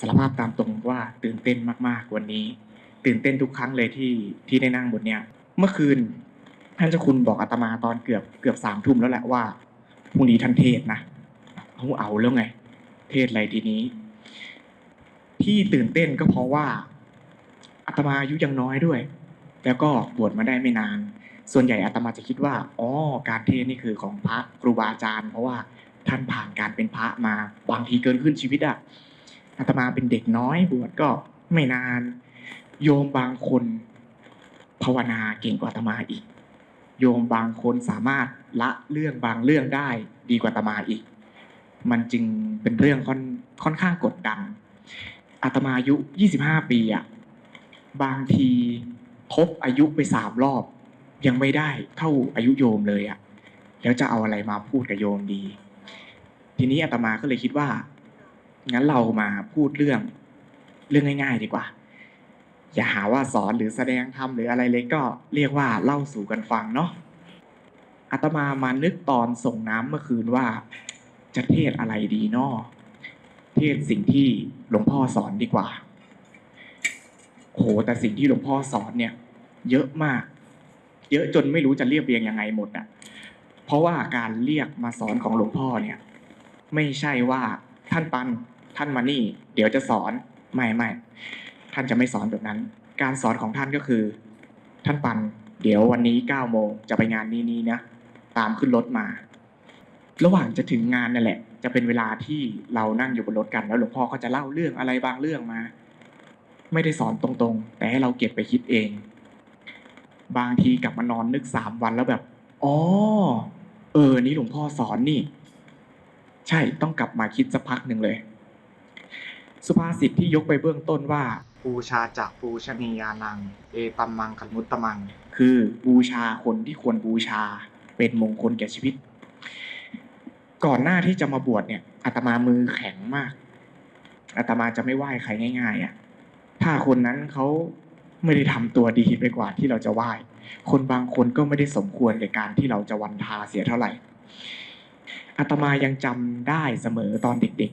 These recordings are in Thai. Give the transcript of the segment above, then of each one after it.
สารภาพตามตรงว่าตื่นเต้นมากๆวันนี้ ตื่นเต้นทุกครั้งเลยที่ที่ได้นั่งบนเนี้ยเมื่อคืนท่านเจ้าคุณบอกอาตมาตอนเกือบเกือบสามทุ่มแล้วแหละว่าพรุ่งนี้ท่านเทศนะเอาเอาแล้วไง เทศอะไรทีนี้ ที่ตื่นเต้นก็เพราะว่าอาตมาอายุยังน้อยด้วย แล้วก็บวชมาได้ไม่นาน ส่วนใหญ่อาตมาจะคิดว่าอ๋อการเทศน์นี่คือของพระครูบาอาจารย์ เพราะว่าท่านผ่านการเป็นพระมาบางทีเกินขึ้นชีวิตอะ อาตมาเป็นเด็กน้อยบวชก็ไม่นาน โยมบางคน ภาวนาเก่งกว่าอาตมาอีก โยมบางคนสามารถละเรื่องบางเรื่องได้ดีกว่าอาตมาอีก มันจึงเป็นเรื่องค่อนค่อนข้างกดดันอาตมาอายุ 25 ปีอะบางทีทบอายุไปสามรอบ ยังไม่ได้เท่าอายุโยมเลยอะแล้วจะเอาอะไรมาพูดกับโยมดี ทีนี้อาตมาก็เลยคิดว่า งั้นเรามาพูดเรื่องเรื่องง่าย ๆ ดีกว่า อย่าหาว่าสอนหรือแสดงธรรมหรืออะไรเลยก็เรียกว่าเล่าสู่กันฟังเนาะอาตมามานึกตอนส่งน้ำเมื่อคืนว่า จะเทศอะไรดีนาะเทศสิ่งที่หลวงพ่อสอนดีกว่าโอ้โหแต่สิ่งที่หลวงพ่อสอนเนี่ย เยอะมาก เยอะจนไม่รู้จะเรียบเรียงยังไงหมดอะ เพราะว่าการเรียกมาสอนของหลวงพ่อเนี่ย ไม่ใช่ว่า ท่านปัน ท่านมานี่ เดี๋ยวจะสอน ไม่ไม่ ท่านจะไม่สอนแบบนั้น การสอนของท่านก็คือ ท่านปัน เดี๋ยววันนี้เก้าโมงจะไปงานนี้นี้นะ ตามขึ้นรถมา ระหว่างจะถึงงานนั่นแหละ จะเป็นเวลาที่เรานั่งอยู่บนรถกัน แล้วหลวงพ่อก็จะเล่าเรื่องอะไรบางเรื่องมา ไม่ได้สอนตรงๆ แต่ให้เราเก็บไปคิดเอง บางทีกลับมานอนนึกสามวันแล้วแบบ อ๋อ เออ นี่หลวงพ่อสอนนี่ ใช่ต้องกลับมาคิดสักพักหนึ่งเลย สุภาษิตที่ยกไปเบื้องต้นว่าบูชาจากบูชนียานัง เอตัมมังขันมุตตมัง คือบูชาคนที่ควรบูชาเป็นมงคลแก่ชีวิต ก่อนหน้าที่จะมาบวชเนี่ยอาตมามือแข็งมากอาตมาจะไม่ไหว้ใครง่าย ๆ อะ ถ้าคนนั้นเขาไม่ได้ทำตัวดีไปกว่าที่เราจะไหว้ คนบางคนก็ไม่ได้สมควรในการที่เราจะวันทาเสียเท่าไหร่ อาตมายังจำได้เสมอตอนเด็ก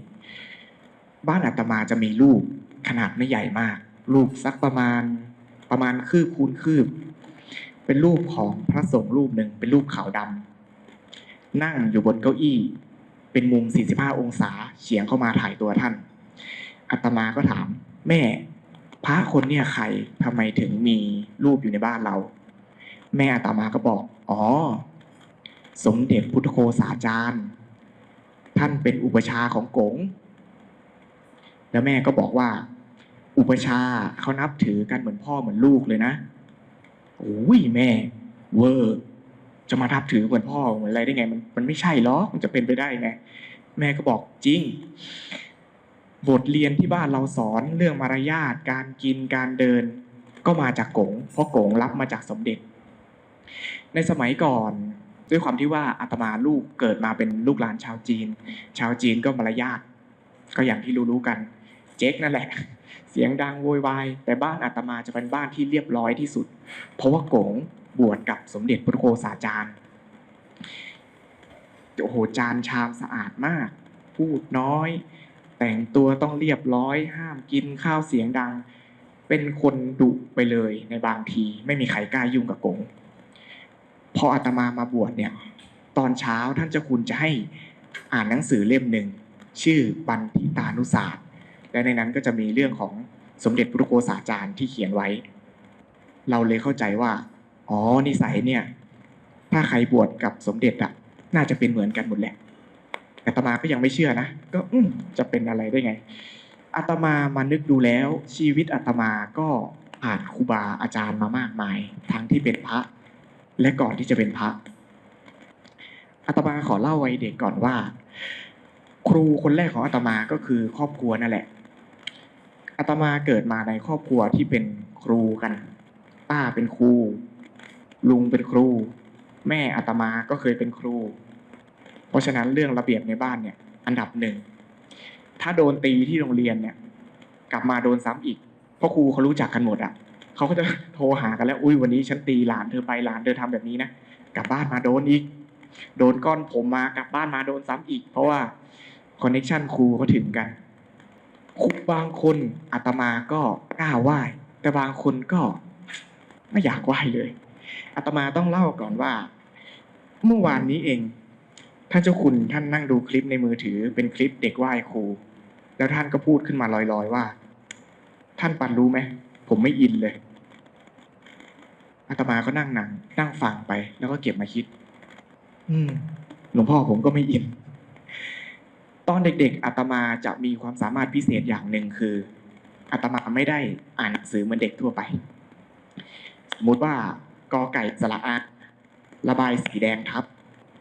ๆ บ้านอาตมาจะมีรูปขนาดไม่ใหญ่มากรูปสักประมาณประมาณคืบคูณคืบ เป็นรูปของพระสงฆ์รูปหนึ่งเป็นรูปขาวดำนั่งอยู่บนเก้าอี้ เป็นมุม 45 องศาเฉียงเข้ามาถ่ายตัวท่านอาตมาก็ถาม แม่ พระคนเนี่ยใครทำไมถึงมีรูปอยู่ในบ้านเรา แม่อาตมาก็บอก อ๋อ สมเด็จพุทธโฆษาจารย์ ท่านเป็นอุปชาของกงแล้วแม่ก็บอกว่า อุปชาเขานับถือกันเหมือนพ่อเหมือนลูกเลยนะโอ้ยแม่ เวอร์จะมาทับถือเหมือนพ่อเหมือนอะไรได้ไง มันมันไม่ใช่หรอกมันจะเป็นไปได้ไงแม่ก็บอกจริง บทเรียนที่บ้านเราสอนเรื่องมารยาทการกินการเดิน ก็มาจากกงเพราะกงรับมาจากสมเด็จ ในสมัยก่อน ด้วยความที่ว่าอาตมาลูกเกิดมาเป็นลูกหลานชาวจีน ชาวจีนก็มารยาทก็อย่างที่รู้ๆกัน เจ๊กนั่นแหละ เสียงดังโวยวายแต่บ้านอาตมาจะเป็นบ้านที่เรียบร้อยที่สุด เพราะว่ากงบวชกับสมเด็จพระโคสาจารย์โอ้โหจานชามสะอาดมาก พูดน้อย แต่งตัวต้องเรียบร้อย ห้ามกินข้าวเสียงดัง เป็นคนดุไปเลยในบางที ไม่มีใครกล้ายุ่งกับกง พออาตมามาบวชเนี่ยตอนเช้าท่านเจ้าคุณจะให้อ่านหนังสือเล่มหนึ่งชื่อบันทิตานุศาสตร์ และในนั้นก็จะมีเรื่องของสมเด็จพระโกษาจารย์ที่เขียนไว้ เราเลยเข้าใจว่าอ๋อนิสัยเนี่ย ถ้าใครบวชกับสมเด็จอะน่าจะเป็นเหมือนกันหมดแหละอาตมาก็ยังไม่เชื่อนะก็อืจะเป็นอะไรได้ไงอาตมามานึกดูแล้วชีวิตอาตมาก็ผ่านครูบาอาจารย์มามากมาย ทั้งที่เป็นพระ และก่อนที่จะเป็นพระอาตมาขอเล่าไว้เด็กก่อนว่า ครูคนแรกของอาตมาก็คือครอบครัวนั่นแหละอาตมาเกิดมาในครอบครัวที่เป็นครูกันป้าเป็นครู ลุงเป็นครู แม่อาตมาก็เคยเป็นครู เพราะฉะนั้นเรื่องระเบียบในบ้านเนี่ย อันดับหนึ่งถ้าโดนตีที่โรงเรียนเนี่ย กลับมาโดนซ้ำอีกเพราะครูเขารู้จักกันหมดอะ เขาก็จะโทรหากันแล้ว อุ้ยวันนี้ฉันตีหลานเธอไปหลานเธอทำแบบนี้นะกลับบ้านมาโดนอีก โดนก้อนผมมากลับบ้านมาโดนซ้ำอีก เพราะว่าคอนเน็ชันครูเขาถึงกันคครูบางคนอาตมาก็กล้าไหว้แต่บางคนก็ไม่อยากไหว้เลยอาตมาต้องเล่าก่อนว่า เมื่อวานนี้เองท่านเจ้าคุณท่านนั่งดูคลิปในมือถือเป็นคลิปเด็กไหว้ครู แล้วท่านก็พูดขึ้นมาลอยๆว่า ท่านปันรู้ไหมผมไม่อินเลย อาตมาก็นั่งนั่งนั่งฟังไป แล้วก็เก็บมาคิด อืมหลวงพ่อผมก็ไม่อินตอนเด็กๆอาตมาจะมีความสามารถพิเศษอย่างหนึ่งคืออาตมาไม่ได้อ่านหนังสือเหมือนเด็กทั่วไป สมมติว่ากอไก่สระอาระบายสีแดงทับ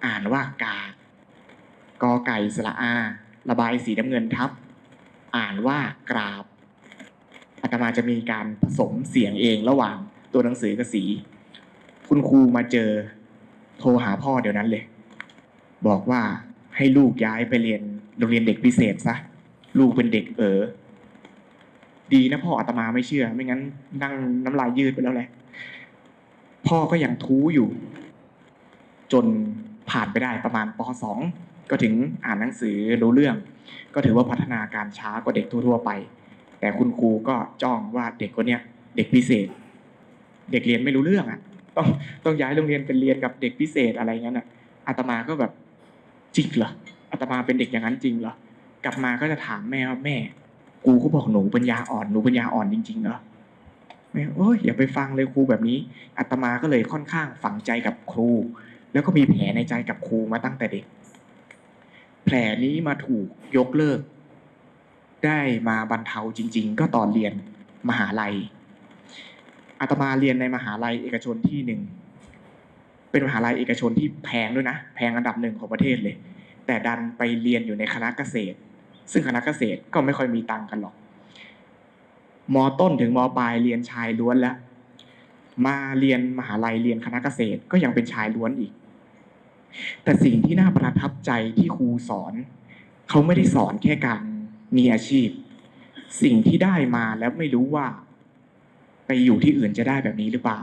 อ่านว่ากา กอไก่สระอา ระบายสีน้ำเงินทับ อ่านว่ากราบอาตมาจะมีการผสมเสียงเองระหว่าง ตัวหนังสือกับสี คุณครูมาเจอโทรหาพ่อเดี๋ยวนั้นเลย บอกว่าให้ลูกย้ายไปเรียนโรงเรียนเด็กพิเศษซะลูกเป็นเด็กเออดีนะพ่ออาตมาไม่เชื่อ ไม่งั้นนั่งน้ำลายยืดไปแล้วแหละ พ่อก็ยังทู้อยู่ จนผ่านไปได้ประมาณป .2 ก็ถึงอ่านหนังสือรู้เรื่อง ก็ถือว่าพัฒนาการช้ากว่าเด็กทั่วๆไป แต่คุณครูก็จ้องว่าเด็กคนเนี้ยเด็กพิเศษ เด็กเรียนไม่รู้เรื่องอะ ต้องต้องย้ายโรงเรียนเป็นเรียนกับเด็กพิเศษอะไรเงี้ยน่ะอาตมาก็แบบจริงเหรออาตมาเป็นเด็กอย่างนั้นจริงเหรอกลับมาก็จะถามแม่ว่าแม่ กูก็บอกหนูปัญญาอ่อนหนูปัญญาอ่อนจริงๆเหรอแม่โอ้ยอย่าไปฟังเลยครูแบบนี้อาตมาก็เลยค่อนข้างฝังใจกับครู แล้วก็มีแผลในใจกับครูมาตั้งแต่เด็ก แผลนี้มาถูกยกเลิก ได้มาบรรเทาจริง ๆ ก็ตอนเรียนมหาลัย อาตมาเรียนในมหาลัยเอกชนที่หนึ่งเป็นมหาลัยเอกชนที่แพงด้วยนะ แพงอันดับหนึ่งของประเทศเลย แต่ดันไปเรียนอยู่ในคณะเกษตร ซึ่งคณะเกษตรก็ไม่ค่อยมีตังค์กันหรอกมต้นถึงมปลายเรียนชายล้วนแล้ว มาเรียนมหาลัยเรียนคณะเกษตรก็ยังเป็นชายล้วนอีก แต่สิ่งที่น่าประทับใจที่ครูสอน เขาไม่ได้สอนแค่การมีอาชีพ สิ่งที่ได้มาแล้วไม่รู้ว่า ไปอยู่ที่อื่นจะได้แบบนี้หรือเปล่า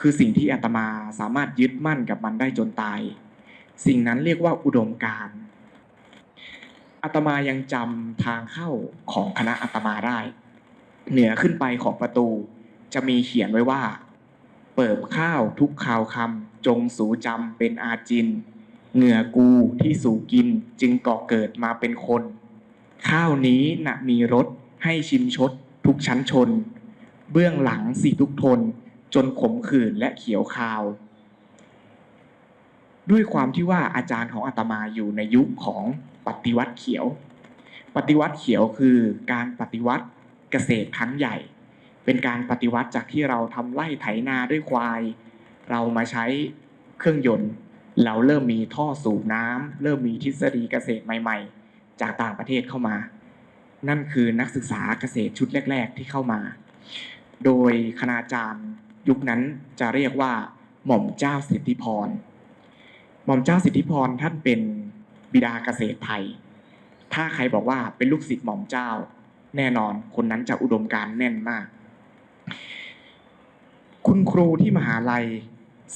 คือสิ่งที่อาตมาสามารถยึดมั่นกับมันได้จนตาย สิ่งนั้นเรียกว่าอุดมการณ์อาตมายังจำทางเข้าของคณะอาตมาได้ เหนือขึ้นไปของประตู จะมีเขียนไว้ว่า เปิบข้าวทุกข่าวคำจงสูจำเป็นอาจิน เหงื่อกูที่สูกินจึงก่อเกิดมาเป็นคน ข้าวนี้นะมีรสให้ชิมชด ทุกชั้นชน เบื้องหลังสีทุกทน จนขมขื่นและเขียวคาว ด้วยความที่ว่าอาจารย์ของอาตมาอยู่ในยุคของปฏิวัติเขียว ปฏิวัติเขียวคือการปฏิวัติเกษตรครั้งใหญ่ เป็นการปฏิวัติจากที่เราทำไร่ไถนาด้วยควาย เรามาใช้เครื่องยนต์ เราเริ่มมีท่อสูบน้ำเริ่มมีทฤษฎีเกษตรใหม่ ๆ จากต่างประเทศเข้ามา นั่นคือนักศึกษาเกษตรชุดแรก ๆ ที่เข้ามา โดยคณาจารย์ยุคนั้นจะเรียกว่าหม่อมเจ้าสิทธิพร หม่อมเจ้าสิทธิพรท่านเป็นบิดาเกษตรไทย ถ้าใครบอกว่าเป็นลูกศิษย์หม่อมเจ้า แน่นอนคนนั้นจะอุดมการแน่นมาก คุณครูที่มหาลัย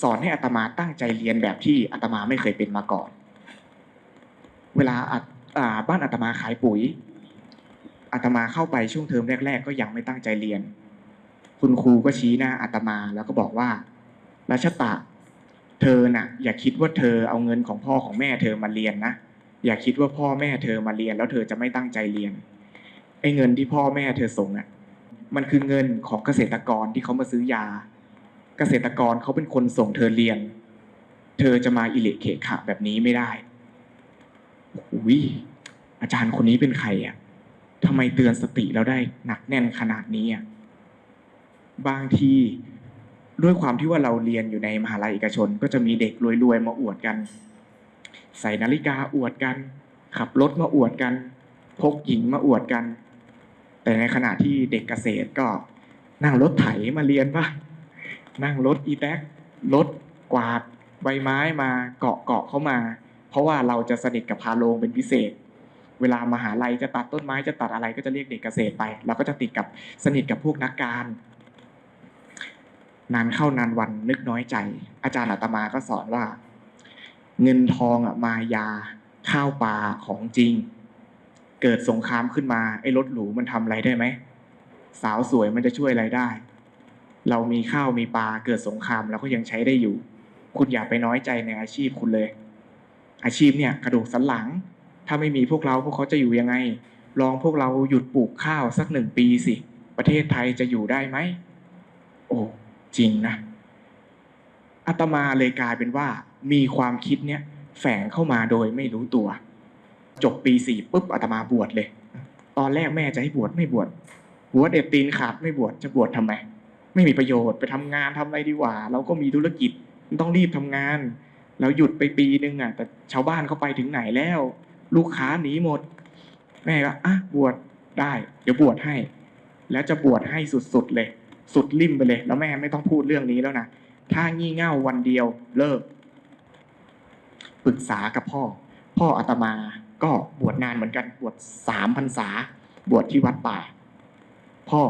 สอนให้อัตมาตั้งใจเรียนแบบที่อัตมาไม่เคยเป็นมาก่อน เวลาบ้านอัตมาขายปุ๋ย อัตมาเข้าไปช่วงเทอมแรก ๆ ก็ยังไม่ตั้งใจเรียน คุณครูก็ชี้หน้าอัตมาแล้วก็บอกว่ารัชตะ เธอน่ะ อย่าคิดว่าเธอเอาเงินของพ่อของแม่เธอมาเรียนนะอย่าคิดว่าพ่อแม่เธอมาเรียน แล้วเธอจะไม่ตั้งใจเรียนไอ้เงินที่พ่อแม่เธอส่งอะ มันคือเงินของเกษตรกรที่เขามาซื้อยา เกษตรกรเขาเป็นคนส่งเธอเรียน เธอจะมาอิเละเขขะแบบนี้ไม่ได้อุ้ยอาจารย์คนนี้เป็นใครอะทำไมเตือนสติเราได้หนักแน่นขนาดนี้อะ บางทีด้วยความที่ว่าเราเรียนอยู่ในมหาลัยเอกชน ก็จะมีเด็กรวยๆมาอวดกัน ใส่นาฬิกาอวดกัน ขับรถมาอวดกัน พกหญิงมาอวดกัน แต่ในขณะที่เด็กเกษตรก็นั่งรถไถมาเรียนบ้างนั่งรถอีแท็กรถกวาดใบไม้มาเกาะเกาะเข้ามา เพราะว่าเราจะสนิทกับพาโลงเป็นพิเศษ เวลามหาลัยจะตัดต้นไม้จะตัดอะไรก็จะเรียกเด็กเกษตรไป เราก็จะติดกับสนิทกับพวกนักการ นานเข้านานวันนึกน้อยใจ อาจารย์อาตมาก็สอนว่า เงินทองอะมายาข้าวปลาของจริง เกิดสงครามขึ้นมาไอ้รถหรูมันทำอะไรได้ไหม สาวสวยมันจะช่วยอะไรได้ เรามีข้าวมีปลาเกิดสงครามเราก็ยังใช้ได้อยู่ คุณอย่าไปน้อยใจในอาชีพคุณเลย อาชีพเนี่ย กระดูกสันหลัง ถ้าไม่มีพวกเราพวกเขาจะอยู่ยังไง ลองพวกเราหยุดปลูกข้าวสักหนึ่งปีสิ ประเทศไทยจะอยู่ได้ไหม โอ้ จริงนะอาตมาเลยกลายเป็นว่า มีความคิดเนี่ยแฝงเข้ามาโดยไม่รู้ตัว จบปีสี่ปุ๊บอาตมาบวชเลย ตอนแรกแม่จะให้บวชไม่บวชหัวเด็ดตีนขาดไม่บวชจะบวชทำไม ไม่มีประโยชน์ไปทำงานทำอะไรดีกว่า เราก็มีธุรกิจต้องรีบทำงาน เราหยุดไปปีนึงอะ แต่ชาวบ้านเขาไปถึงไหนแล้ว ลูกค้าหนีหมด แม่ก็อะบวชได้ เดี๋ยวบวชให้ แล้วจะบวชให้สุดๆเลย สุดริมไปเลย แล้วแม่ไม่ต้องพูดเรื่องนี้แล้วนะถ้างี่เง่าวันเดียวเลิกปรึกษากับพ่อ พ่ออาตมาก็บวชนานเหมือนกันบวชสามพรรษา บวชที่วัดป่า พ่อ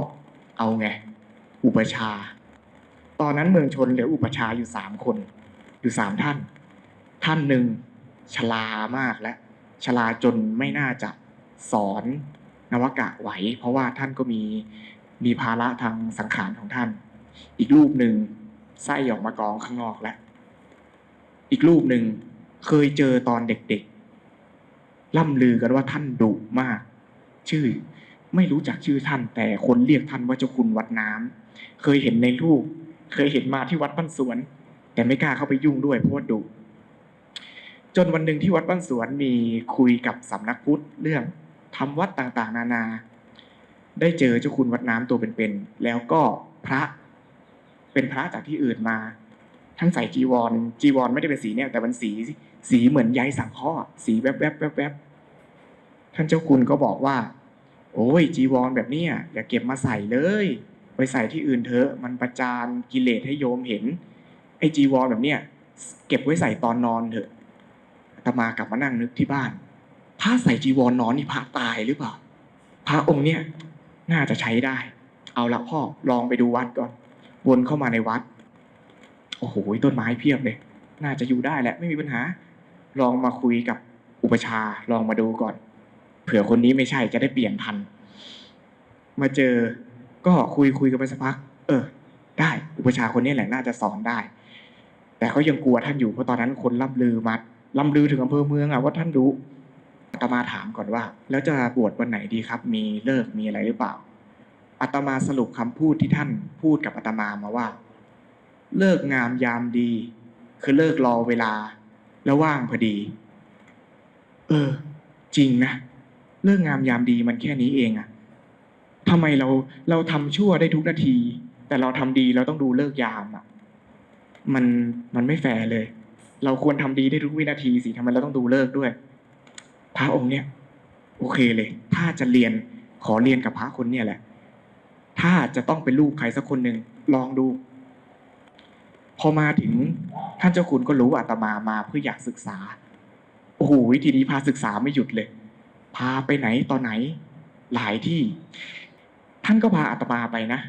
เอาไง อุปชา ตอนนั้นเมืองชนเหลืออุปชาอยู่สามคน อยู่สามท่าน ท่านหนึ่งชลามากและชลาจนไม่น่าจะสอนนวกะไหว เพราะว่าท่านก็มี มีภาระทางสังขารของท่าน อีกรูปหนึ่งไส้ออกมากองข้างนอกแล้วอีกรูปหนึ่งเคยเจอตอนเด็กๆล่ำลือกันว่าท่านดุมาก ชื่อไม่รู้จักชื่อท่าน แต่คนเรียกท่านว่าเจ้าคุณวัดน้ำเคยเห็นในรูป เคยเห็นมาที่วัดบ้านสวน แต่ไม่กล้าเข้าไปยุ่งด้วยเพราะว่าดุจนวันหนึ่งที่วัดบ้านสวนมีคุยกับสำนักพุทธเรื่องทำวัดต่างๆ นานา ได้เจอเจ้าคุณวัดน้ำตัวเป็นๆแล้วก็พระ เป็นพระจากที่อื่นมา ทั้งใส่จีวร จีวรไม่ได้เป็นสีเนี่ย แต่มันสีสีเหมือนใยสังเคราะห์สีแวบๆแวบๆแวบๆท่านเจ้าคุณก็บอกว่า โอ้ย จีวรแบบเนี้ยอย่าเก็บมาใส่เลย ไปใส่ที่อื่นเถอะมันประจานกิเลสให้โยมเห็นไอ้จีวรแบบเนี้ยเก็บไว้ใส่ตอนนอนเถอะอาตมากลับมานั่งนึกที่บ้านพระใส่จีวรนอนนี่พระตายหรือเปล่าพระองค์เนี้ย น่าจะใช้ได้ เอาละพ่อลองไปดูวัดก่อน วนเข้ามาในวัด โอ้โหต้นไม้เพียบเลย น่าจะอยู่ได้แหละไม่มีปัญหา ลองมาคุยกับอุปชาลองมาดูก่อน เผื่อคนนี้ไม่ใช่จะได้เปลี่ยนทัน มาเจอก็คุยคุยกันไปสักพัก เออ ได้ อุปชาคนนี้แหละน่าจะสอนได้ แต่เขายังกลัวท่านอยู่เพราะตอนนั้นคนล่ำลือมาล่ำลือถึงอำเภอเมืองอะว่าท่านรู้ อาตมาถามก่อนว่า แล้วจะบวชวันไหนดีครับ มีเลิกมีอะไรหรือเปล่าอาตมาสรุปคำพูดที่ท่านพูดกับอาตมามาว่า เลิกงามยามดี คือเลิกรอเวลา แล้วว่างพอดี เออ จริงนะเลิกงามยามดีมันแค่นี้เองอะทำไมเราเราทำชั่วได้ทุกนาที แต่เราทำดีเราต้องดูเลิกยามอะมันมันไม่แฟร์เลย เราควรทำดีได้ทุกวินาทีสิทำไมเราต้องดูเลิกด้วย พระองค์เนี่ยโอเคเลย ถ้าจะเรียนขอเรียนกับพระคนเนี่ยแหละ ถ้าจะต้องเป็นลูกใครสักคนหนึ่งลองดู พอมาถึงท่านเจ้าคุณก็รู้ว่าอาตมามาเพื่ออยากศึกษาโอ้โหทีนี้พาศึกษาไม่หยุดเลย พาไปไหนตอนไหน หลายที่ ท่านก็พาอาตมาไปนะ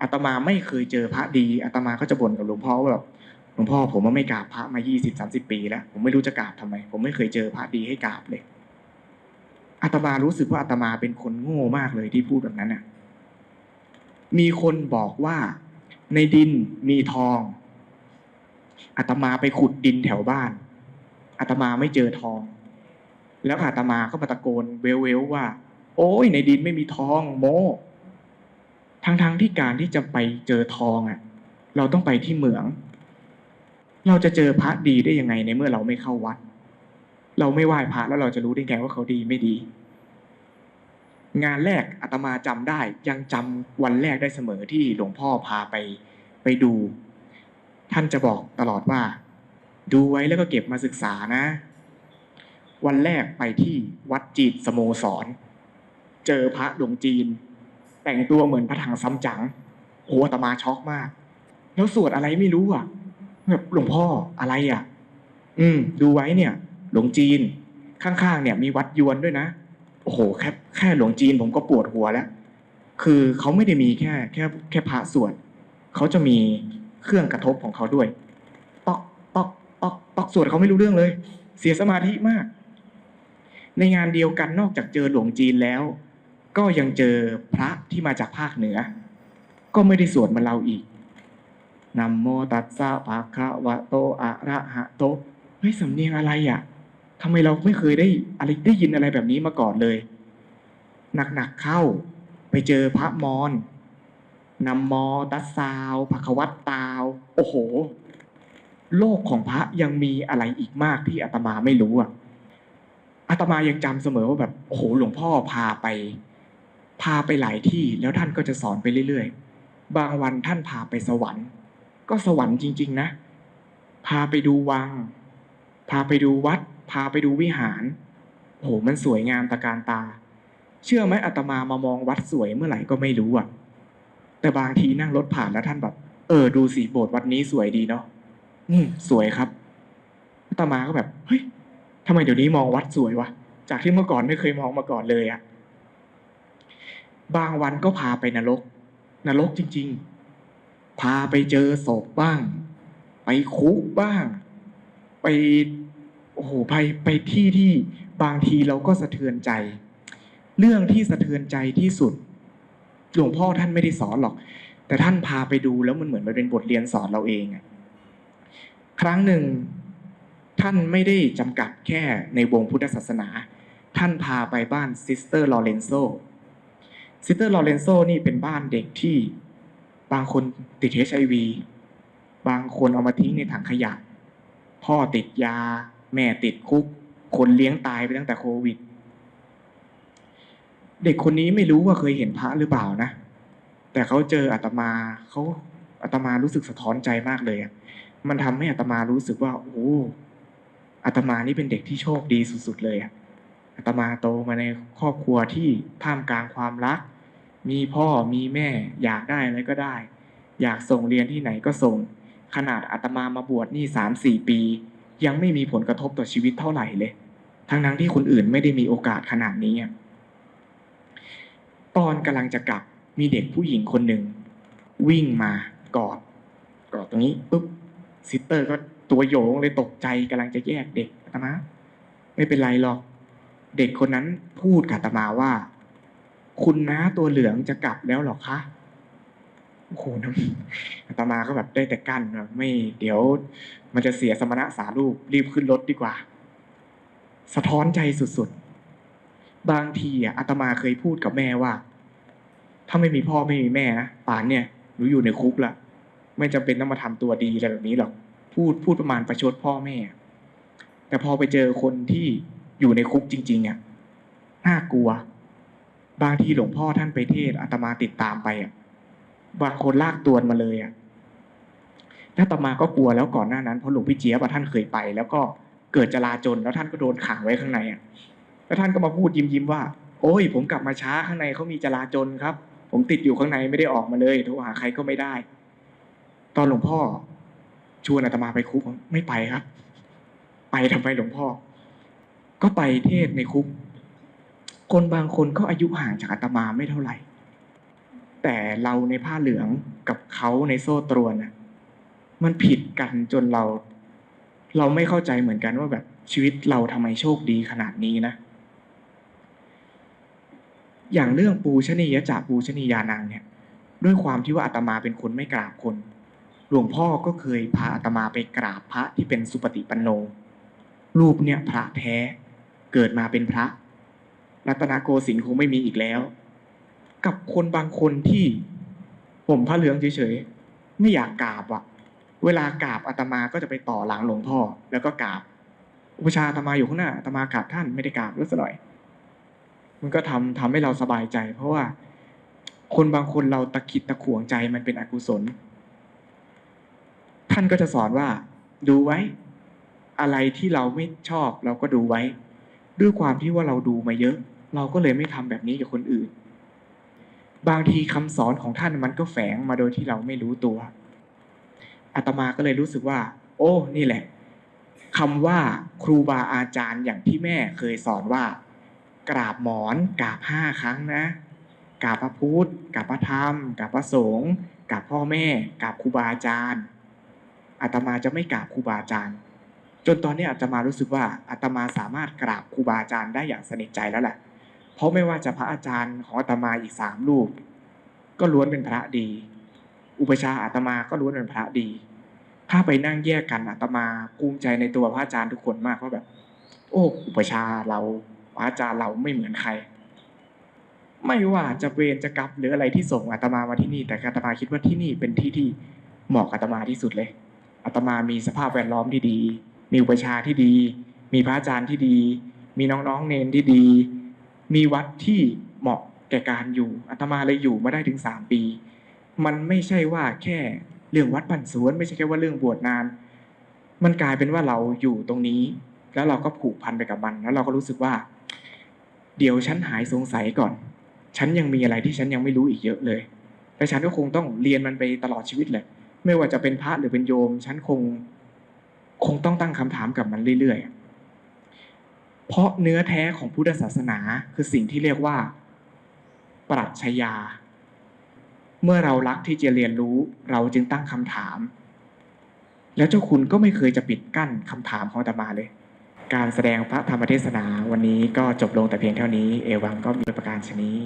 อาตมาไม่เคยเจอพระดีอาตมาก็จะบ่นกับหลวงพ่อว่าแบบหลวงพ่อผมว่าไม่กราบพระมายี่สิบสามสิบปีแล้ว ผมไม่รู้จะกราบทำไม ผมไม่เคยเจอพระดีให้กราบเลย อาตมารู้สึกว่าอาตมาเป็นคนโง่มากเลยที่พูดแบบนั้นน่ะ มีคนบอกว่าในดินมีทอง อาตมาไปขุดดินแถวบ้าน อาตมาไม่เจอทอง แล้วอาตมาก็มาตะโกนเวลเวลว่า โอ้ยในดินไม่มีทองโมทั้งๆทที่การที่จะไปเจอทองอะ เราต้องไปที่เหมือง เราจะเจอพระดีได้ยังไงในเมื่อเราไม่เข้าวัด เราไม่ไหว้พระแล้วเราจะรู้ได้ไงว่าเขาดีไม่ดี งานแรกอาตมาจำได้ ยังจำวันแรกได้เสมอที่หลวงพ่อพาไปไปดู ท่านจะบอกตลอดว่า ดูไว้แล้วก็เก็บมาศึกษานะ วันแรกไปที่วัดจีดสโมสร เจอพระหลวงจีน แต่งตัวเหมือนพระถังซ้ำจังโอ้อาตมาช็อกมาก แล้วสวดอะไรไม่รู้อะแบบหลวงพ่ออะไรอะ อืม ดูไว้เนี่ย หลวงจีน ข้างๆเนี่ย มีวัดยวนด้วยนะ โอ้โหแค่แค่หลวงจีนผมก็ปวดหัวแล้ว คือเขาไม่ได้มีแค่แค่แค่พระสวดเขาจะมีเครื่องกระทบของเขาด้วย ตอกตอกตอกตอกสวดเขาไม่รู้เรื่องเลย เสียสมาธิมาก ในงานเดียวกันนอกจากเจอหลวงจีนแล้ว ก็ยังเจอพระที่มาจากภาคเหนือ ก็ไม่ได้สวดมาเราอีกนะโมตัสสะภะคะวะโตอะระหะโตเฮ้ยสำเนียงอะไรอะ ทำไมเราไม่เคยได้อะไรได้ยินอะไรแบบนี้มาก่อนเลย หนักๆเข้า ไปเจอพระมอนนำมอตัสซาวภควัตตาว โอ้โห โลกของพระยังมีอะไรอีกมากที่อาตมาไม่รู้อะอาตมายังจำเสมอว่าแบบโอ้โหหลวงพ่อพาไป พาไปหลายที่แล้วท่านก็จะสอนไปเรื่อยๆ บางวันท่านพาไปสวรรค์ ก็สวรรค์จริง ๆ นะ พาไปดูวัง พาไปดูวัด พาไปดูวิหาร โอ้โหมันสวยงามตะการตา เชื่อไหมอาตมามามองวัดสวยเมื่อไหร่ก็ไม่รู้อะ แต่บางทีนั่งรถผ่านแล้วท่านแบบ เออดูสิโบสถ์วัดนี้สวยดีเนาะอืมสวยครับอาตมาก็แบบเฮ้ยทำไมเดี๋ยวนี้มองวัดสวยวะจากที่เมื่อก่อนไม่เคยมองมาก่อนเลยอะบางวันก็พาไปนรก นรกจริง ๆ พาไปเจอศพบ้าง ไปคุกบ้าง ไป โอ้โหไปไปที่ที่บางทีเราก็สะเทือนใจ เรื่องที่สะเทือนใจที่สุด หลวงพ่อท่านไม่ได้สอนหรอก แต่ท่านพาไปดูแล้วมันเหมือนมันเป็นบทเรียนสอนเราเองอะครั้งหนึ่งท่านไม่ได้จำกัดแค่ในวงพุทธศาสนา ท่านพาไปบ้านซิสเตอร์ลอเรนโซซิสเตอร์ลอเรนโซนี่เป็นบ้านเด็กที่บางคนติด HIV บางคนเอามาทิ้งในถังขยะ พ่อติดยา แม่ติดคุก คนเลี้ยงตายไปตั้งแต่โควิด เด็กคนนี้ไม่รู้ว่าเคยเห็นพระหรือเปล่านะ แต่เขาเจออาตมาเขาอาตมารู้สึกสะท้อนใจมากเลยอะมันทำให้อาตมารู้สึกว่า โอ้อาตมานี่เป็นเด็กที่โชคดีสุดๆเลยอะอาตมาโตมาในครอบครัวที่ท่ามกลางความรัก มีพ่อมีแม่ อยากได้อะไรก็ได้ อยากส่งเรียนที่ไหนก็ส่ง ขนาดอาตมามาบวชนี่สามสี่ปี ยังไม่มีผลกระทบต่อชีวิตเท่าไหร่เลย ทั้งนั้นที่คนอื่นไม่ได้มีโอกาสขนาดนี้ตอนกำลังจะกลับมีเด็กผู้หญิงคนหนึ่งวิ่งมากอดกอดตรงนี้ปุ๊บซิสเตอร์ก็ตัวโยงเลยตกใจกำลังจะแยกเด็กอาตมา ไม่เป็นไรหรอก เด็กคนนั้นพูดกับอาตมาว่า คุณน้าตัวเหลืองจะกลับแล้วหรอคะ โอ้โหน้ำอาตมาก็แบบได้แต่กั้นแบบไม่เดี๋ยวมันจะเสียสมณะสารูปรีบขึ้นรถดีกว่า สะท้อนใจสุดๆ บางทีอะอาตมาเคยพูดกับแม่ว่า ถ้าไม่มีพ่อไม่มีแม่นะป่านเนี่ยหนูอยู่ในคุกละไม่จำเป็นต้องมาทำตัวดีอะไรแบบนี้หรอกพูดพูดประมาณประชดพ่อแม่ แต่พอไปเจอคนที่อยู่ในคุกจริงๆอะน่ากลัว บางทีหลวงพ่อท่านไปเทศอาตมาติดตามไปอะ บางคนลากตัวมาเลยอะแล้วอาตมาก็กลัวแล้วก่อนหน้านั้นเพราะหลวงพี่เจี๊ยบอะท่านเคยไป แล้วก็เกิดจลาจลแล้วท่านก็โดนขังไว้ข้างในอะแล้วท่านก็มาพูดยิ้มๆว่า โอ้ย ผมกลับมาช้าข้างในเขามีจลาจลครับ ผมติดอยู่ข้างในไม่ได้ออกมาเลยโทรหาใครก็ไม่ได้ ตอนหลวงพ่อชวนอาตมาไปคุกไม่ไปครับ ไปทำไมหลวงพ่อ ก็ไปเทศในคุก คนบางคนก็อายุห่างจากอาตมาไม่เท่าไหร่ แต่เราในผ้าเหลืองกับเขาในโซ่ตรวนน่ะมันผิดกันจนเรา เราไม่เข้าใจเหมือนกันว่าแบบชีวิตเราทำไมโชคดีขนาดนี้นะ อย่างเรื่องปูชนียจ่าปูชนียานังเนี่ย ด้วยความที่ว่าอาตมาเป็นคนไม่กราบคน หลวงพ่อก็เคยพาอาตมาไปกราบพระที่เป็นสุปฏิปันโน รูปเนี่ยพระแท้ เกิดมาเป็นพระ รัตนโกสินทร์คงไม่มีอีกแล้ว กับคนบางคนที่ผมผ้าเหลืองเฉยๆไม่อยากกราบอะเวลากราบอาตมาก็จะไปต่อหลังหลวงพ่อ แล้วก็กราบอุปชาอาตมาอยู่ข้างหน้าอาตมากราบท่านไม่ได้กราบแล้สักหน่อย มันก็ทำทำให้เราสบายใจ เพราะว่า คนบางคนเราตะขิดตะขวงใจมันเป็นอกุศล ท่านก็จะสอนว่า ดูไว้ อะไรที่เราไม่ชอบ เราก็ดูไว้ ด้วยความที่ว่าเราดูมาเยอะ เราก็เลยไม่ทำแบบนี้กับคนอื่น บางทีคำสอนของท่านมันก็แฝงมาโดยที่เราไม่รู้ตัวอาตมาก็เลยรู้สึกว่า โอ้ นี่แหละคำว่าครูบาอาจารย์อย่างที่แม่เคยสอนว่า กราบหมอนกราบห้าครั้งนะกราบพระพุทธกราบพระธรรมกราบพระสงฆ์กราบพ่อแม่กราบครูบาอาจารย์อาตมาจะไม่กราบครูบาอาจารย์ จนตอนนี้อาตมารู้สึกว่าอาตมาสามารถกราบครูบาอาจารย์ได้อย่างสนิทใจแล้วแหละ เพราะไม่ว่าจะพระอาจารย์ของอาตมาอีกสามรูป ก็ล้วนเป็นพระดี อุปชาอาตมาก็ล้วนเป็นพระดี ถ้าไปนั่งแยกกันอาตมาภูมิใจในตัวพระอาจารย์ทุกคนมากว่าแบบ โอ้ อุปชาเราพระอาจารย์เราไม่เหมือนใคร ไม่ว่าจะเวรจะกรรมหรืออะไรที่ส่งอาตมามาที่นี่ แต่อาตมาคิดว่าที่นี่เป็นที่ที่เหมาะอาตมาที่สุดเลยอาตมามีสภาพแวดล้อมที่ดี มีอุปชาที่ดี มีพระอาจารย์ที่ดี มีน้องๆเนนที่ดี มีวัดที่เหมาะแก่การอยู่อาตมาเลยอยู่มาได้ถึงสามปี มันไม่ใช่ว่าแค่เรื่องวัดบันสวน ไม่ใช่แค่ว่าเรื่องบวชนาน มันกลายเป็นว่าเราอยู่ตรงนี้ แล้วเราก็ผูกพันไปกับมัน แล้วเราก็รู้สึกว่า เดี๋ยวฉันหายสงสัยก่อน ฉันยังมีอะไรที่ฉันยังไม่รู้อีกเยอะเลยและฉันก็คงต้องเรียนมันไปตลอดชีวิตเลยไม่ว่าจะเป็นพระหรือเป็นโยม ฉันคงคงต้องตั้งคำถามกับมันเรื่อยๆ เพราะเนื้อแท้ของพุทธศาสนาคือสิ่งที่เรียกว่า ปรัชญา เมื่อเรารักที่จะเรียนรู้เราจึงตั้งคำถาม แล้วเจ้าคุณก็ไม่เคยจะปิดกั้นคำถามของอาตมาเลย การแสดงพระธรรมเทศนาวันนี้ก็จบลงแต่เพียงเท่านี้ เอวังก็มีประการชนี้